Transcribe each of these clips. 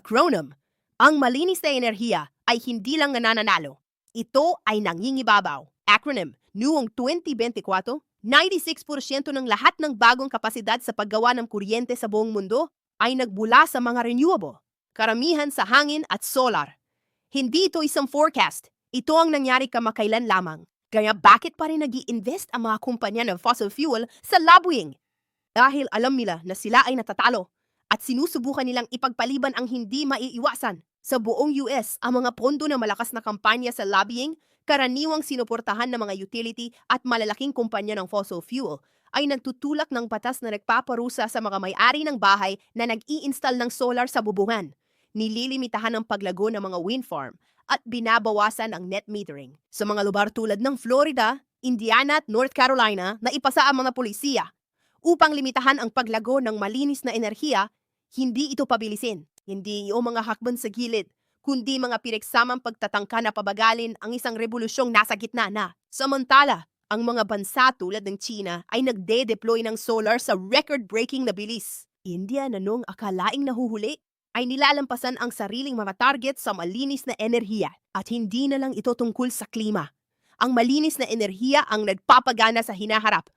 Acronym. Ang malinis na enerhiya ay hindi lang nananalo. Ito ay nangingibabaw. Acronym. Noong 2024, 96% ng lahat ng bagong kapasidad sa paggawa ng kuryente sa buong mundo ay nagbula sa mga renewable. Karamihan sa hangin at solar. Hindi ito isang forecast. Ito ang nangyari kamakailan lamang. Kaya bakit pa rin nag invest ang mga kumpanya ng fossil fuel sa lobbying? Dahil alam nila na sila ay natatalo at sinusubukan nilang ipagpaliban ang hindi maiiwasan. Sa buong US, ang mga pondo na malakas na kampanya sa lobbying, karaniwang sinuportahan ng mga utility at malalaking kumpanya ng fossil fuel, ay nagtutulak ng batas na nagpaparusa sa mga may-ari ng bahay na nag-i-install ng solar sa bubungan. Nililimitahan ang paglago ng mga wind farm at binabawasan ang net metering. Sa mga lugar tulad ng Florida, Indiana at North Carolina na ipasa ang mga polisiya upang limitahan ang paglago ng malinis na enerhiya, hindi ito pabilisin. Hindi o mga hakban sa gilid, kundi mga pinagsamang pagtatangka na pabagalin ang isang revolusyong nasa gitna na. Samantala, ang mga bansa tulad ng China ay nagde-deploy ng solar sa record-breaking na bilis. India na nung akalaing nahuhuli, ay nilalampasan ang sariling mga target sa malinis na enerhiya at hindi na lang ito tungkol sa klima. Ang malinis na enerhiya ang nagpapagana sa hinaharap.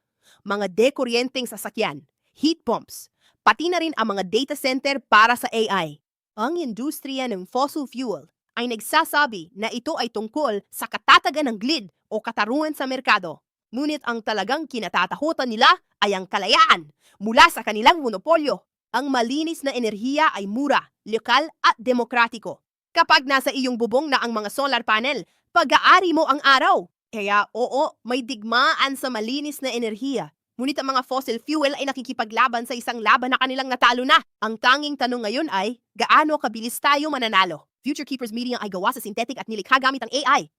Mga dekuryenteng sasakyan, heat pumps, pati na rin ang mga data center para sa AI. Ang industriya ng fossil fuel ay nagsasabi na ito ay tungkol sa katatagan ng grid o katarungan sa merkado. Ngunit ang talagang kinatatakutan nila ay ang kalayaan mula sa kanilang monopolyo. Ang malinis na enerhiya ay mura, lokal at demokratiko. Kapag nasa iyong bubong na ang mga solar panel, pag-aari mo ang araw. Kaya oo, may digmaan sa malinis na enerhiya. Ngunit ang mga fossil fuel ay nakikipaglaban sa isang laban na kanilang natalo na. Ang tanging tanong ngayon ay, gaano kabilis tayo mananalo? Future Keepers Media ay gawa sa synthetic at nilikha gamit ang AI.